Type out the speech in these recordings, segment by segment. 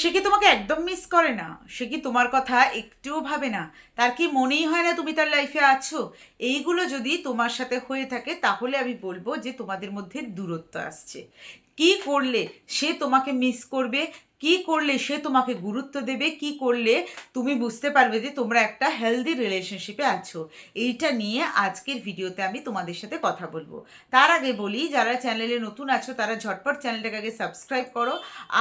সে কি তোমাকে একদম মিস করে না? সে কি তোমার কথা একটুও ভাবে না? তার কি মনেই হয় না তুমি তার লাইফে আছো? এইগুলো যদি তোমার সাথে হয়ে থাকে, তাহলে আমি বলব যে তোমাদের মধ্যে দূরত্ব আসছে। কি করলে সে তোমাকে মিস করবে? কি করলে সে তোমাকে গুরুত্ব দেবে? কি করলে তুমি বুঝতে পারবে যে তোমরা একটা হেলদি রিলেশনশিপে আছো? এইটা নিয়ে আজকের ভিডিওতে আমি তোমাদের সাথে কথা বলব। তার আগে বলি, যারা চ্যানেলে নতুন আছো, তারা ঝটপট চ্যানেলটাকে আগে সাবস্ক্রাইব করো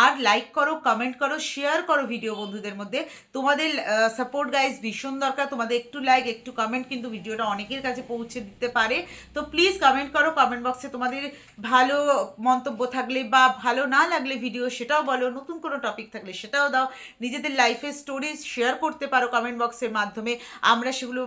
আর লাইক করো কমেন্ট করো শেয়ার করো ভিডিও বন্ধুদের মধ্যে। তোমাদের সাপোর্ট গাইজ ভীষণ দরকার। তোমাদের একটু লাইক একটু কমেন্ট কিন্তু ভিডিওটা অনেকের কাছে পৌঁছে দিতে পারে। তো প্লিজ কমেন্ট করো কমেন্ট বক্সে তোমাদের ভালো মন্তব্য থাকলে বা ভালো না লাগলে ভিডিও সেটাও বলো। নতুন কোনো টপিক থাকলে সেটাও দাও। নিজেদের লাইফের স্টোরি শেয়ার করতে পারো কমেন্ট বক্সের মাধ্যমে। আমরা সেগুলো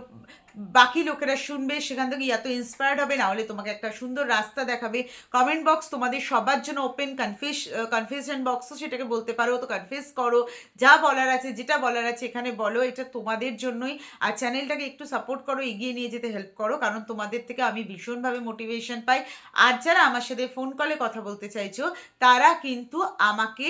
বাকি লোকেরা শুনবে, সেখান থেকে এত ইন্সপায়ার্ড হবে, না হলে তোমাকে একটা সুন্দর রাস্তা দেখাবে। কমেন্ট বক্স তোমাদের সবার জন্য ওপেন কনফিউস কনফিউশন বক্সও সেটাকে বলতে পারো। তো কনফিউজ করো, যা বলার আছে, যেটা বলার আছে, এখানে বলো, এটা তোমাদের জন্যই। আর চ্যানেলটাকে একটু সাপোর্ট করো, এগিয়ে নিয়ে যেতে হেল্প করো, কারণ তোমাদের থেকে আমি ভীষণভাবে মোটিভেশন পাই। আর যারা আমার সাথে ফোন কলে কথা বলতে চাইছো, তারা কিন্তু আমাকে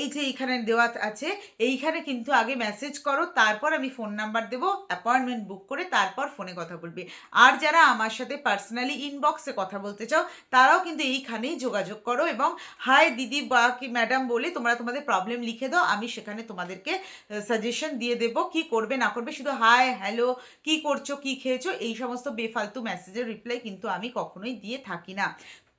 এই যে এইখানে দেওয়া আছে, এইখানে কিন্তু আগে মেসেজ করো, তারপর আমি ফোন নাম্বার দেবো অ্যাপয়েন্টমেন্ট বুক করে তারপর ফোনে কথা বলবে। আর যারা আমার সাথে পার্সোনালি ইনবক্সে কথা বলতে চাও, তারাও কিন্তু এইখানেই যোগাযোগ করো এবং হাই দিদি বা কি ম্যাডাম বলে তোমরা তোমাদের প্রবলেম লিখে দাও, আমি সেখানে তোমাদেরকে সাজেশন দিয়ে দেবো। কি করবে, না করবে, শুধু হাই হ্যালো কি করছ, কি খেয়েছো? এই সমস্ত বেফালতু মেসেজের রিপ্লাই কিন্তু আমি কখনোই দিয়ে থাকি না।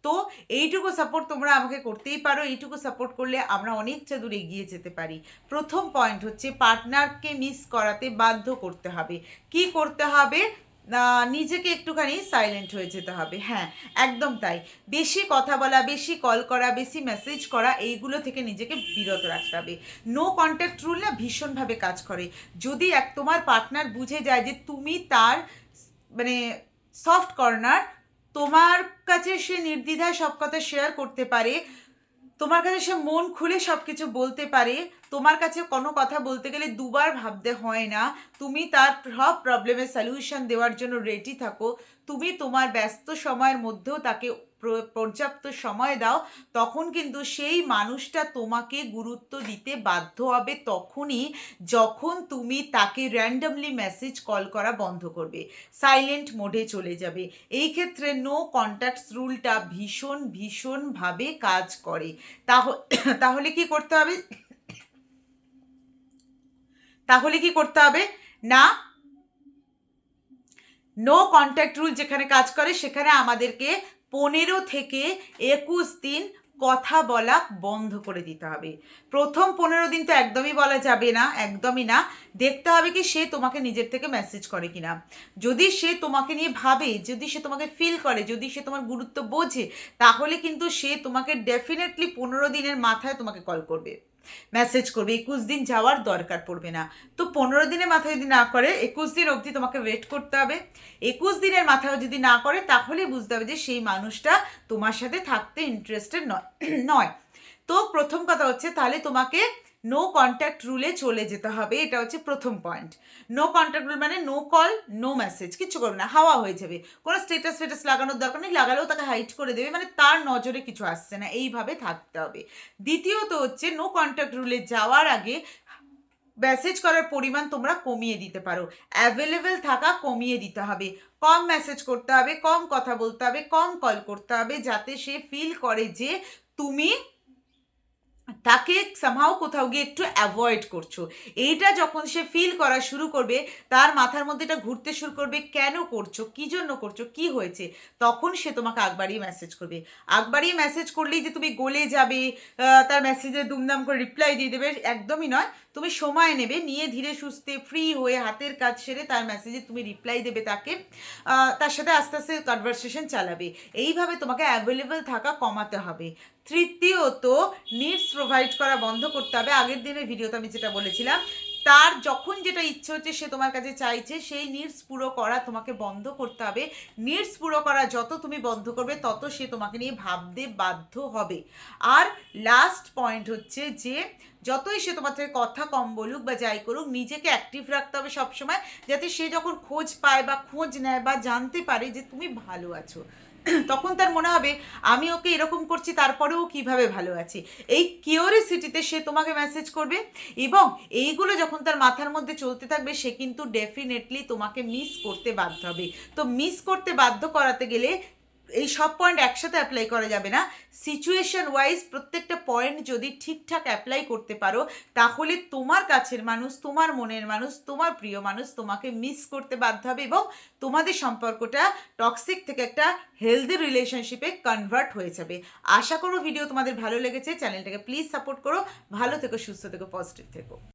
তো এইটুকু সাপোর্ট তোমরা আমাকে করতেই পারো, এইটুকু সাপোর্ট করলে আমরা অনেকটা দূর এগিয়ে যেতে পারি। প্রথম পয়েন্ট হচ্ছে পার্টনারকে মিস করাতে বাধ্য করতে হবে। কি করতে হবে? নিজেকে একটুখানি সাইলেন্ট হয়ে যেতে হবে। হ্যাঁ একদম তাই। বেশি কথা বলা, বেশি কল করা, বেশি মেসেজ করা, এইগুলো থেকে নিজেকে বিরত রাখতে হবে। নো কন্ট্যাক্ট রুল না ভীষণভাবে কাজ করে। যদি এক তোমার পার্টনার বুঝে যায় যে তুমি তার মানে সফট কর্নার তোমার কাছে সে নির্দ্বিধায় সব কথা শেয়ার করতে পারে, তোমার কাছে সে মন খুলে সব কিছু বলতে পারে, তোমার কাছে কোনো কথা বলতে গেলে দুবার ভাবতে হয় না, তুমি তার সব প্রবলেমের সলিউশন দেওয়ার জন্য রেডি থাকো। তুমি তোমার ব্যস্ত সময়ের মধ্যেও তাকে প্র- পর্যাপ্ত সময় দাও, তখন কিন্তু সেই মানুষটা তোমাকে গুরুত্ব দিতে বাধ্য হবে তখনই যখন তুমি তাকে র্যান্ডামলি মেসেজ কল করা বন্ধ করবে। সাইলেন্ট মোডে চলে যাবে। এই ক্ষেত্রে নো কন্ট্যাক্টস রুলটা ভীষণ, ভীষণভাবে কাজ করে। তাহ- তাহলে কি করতে হবে? তাহলে কি করতে হবে? না নো কন্ট্যাক্ট রুল যেখানে কাজ করে, সেখানে আমাদেরকে পনেরো থেকে একুশ দিন কথা বলা বন্ধ করে দিতে হবে। প্রথম পনেরো দিন তো একদমই বলা যাবে না, একদমই না। দেখতে হবে কি সে তোমাকে নিজের থেকে মেসেজ করে কিনা। যদি সে তোমাকে নিয়ে ভাবে, যদি সে তোমাকে ফিল করে, যদি সে তোমার গুরুত্ব বোঝে, তাহলে কিন্তু সে তোমাকে ডেফিনেটলি পনেরো দিনের মাথায় তোমাকে কল করবে। মেসেজ করবে, একুশ দিন যাওয়ার দরকার পড়বে না। তো পনেরো দিনের মাথায় যদি না করে, একুশ দিন অবধি তোমাকে ওয়েট করতে হবে। একুশ দিনের মাথায় যদি না করে তাহলে বুঝতে হবে যে সেই মানুষটা তোমার সাথে থাকতে ইন্টারেস্টেড নয় নয়। তো প্রথম কথা হচ্ছে, তাহলে তোমাকে নো কন্ট্যাক্ট রুলে চলে যেতে হবে, এটা হচ্ছে প্রথম পয়েন্ট নো কন্ট্যাক্ট রুল মানে নো কল নো মেসেজ কিচ্ছু করবে না, হাওয়া হয়ে যাবে। কোনো স্টেটাস ফেটাস লাগানোর দরকার নেই, লাগালেও তাকে হাইট করে দেবে মানে তার নজরে কিছু আসছে না, এইভাবে থাকতে হবে। দ্বিতীয়ত হচ্ছে নো কন্ট্যাক্ট রুলে যাওয়ার আগে মেসেজ করার পরিমাণ তোমরা কমিয়ে দিতে পারো। অ্যাভেলেবেল থাকা কমিয়ে দিতে হবে। কম মেসেজ করতে হবে, কম কথা বলতে হবে, কম কল করতে হবে, যাতে সে ফিল করে যে তুমি তাকে সামহাও কোথাও গিয়ে একটু অ্যাভয়েড করছ। এইটা যখন সে ফিল করা শুরু করবে, তার মাথার মধ্যে এটা ঘুরতে শুরু করবে, কেন করছ? কী জন্য করছ? কি হয়েছে? তখন সে তোমাকে আগবাড়িয়ে মেসেজ করবে। আগবাড়িয়ে মেসেজ করলেই যে তুমি গলে যাবে তার মেসেজে দুমদাম করে রিপ্লাই দিয়ে দেবে, একদমই নয়। তুমি সময় নেবে, নিয়ে ধীরে সুস্থে ফ্রি হয়ে হাতের কাজ সেরে তার মেসেজে তুমি রিপ্লাই দেবে তাকে তার সাথে আস্তে আস্তে কনভারসেশন চালাবে। এইভাবে তোমাকে অ্যাভেলেবেল থাকা কমাতে হবে। তৃতীয়ত নিডস প্রোভাইড করা বন্ধ করতে হবে। আগের দিনের ভিডিওতে আমি যেটা বলেছিলাম তার যখন যেটা ইচ্ছে হচ্ছে সে তোমার কাছে চাইছে, সেই নিডস পুরো করা তোমাকে বন্ধ করতে হবে। নিডস পুরো করা যত তুমি বন্ধ করবে, তত সে তোমাকে নিয়ে ভাবতে বাধ্য হবে। আর লাস্ট পয়েন্ট হচ্ছে যে, যতই সে তোমার থেকে কথা কম বলুক বা যাই করুক, নিজেকে অ্যাক্টিভ রাখতে হবে সবসময়, যাতে সে যখন খোঁজ পায় বা খোঁজ নেয় বা জানতে পারে যে তুমি ভালো আছো। তখন তার মনে হবে, আমি ওকে এরকম করছি, তারপরেও কীভাবে ভালো আছে? এই কিউরিসিটিতে সে তোমাকে মেসেজ করবে এবং এইগুলো যখন তার মাথার মধ্যে চলতে থাকবে, সে কিন্তু ডেফিনেটলি তোমাকে মিস করতে বাধ্য হবে। তো মিস করতে বাধ্য করাতে গেলে এই সব পয়েন্ট একসাথে অ্যাপ্লাই করা যাবে না। সিচুয়েশন ওয়াইজ প্রত্যেকটা পয়েন্ট যদি ঠিকঠাক অ্যাপ্লাই করতে পারো, তাহলে তোমার কাছের মানুষ, তোমার মনের মানুষ, তোমার প্রিয় মানুষ তোমাকে মিস করতে বাধ্য হবে এবং তোমাদের সম্পর্কটা টক্সিক থেকে একটা হেলদি রিলেশনশিপে কনভার্ট হয়ে যাবে। আশা করো ভিডিও তোমাদের ভালো লেগেছে। চ্যানেলটাকে প্লিজ সাপোর্ট করো। ভালো থেকো, সুস্থ থেকো পজিটিভ থেকো।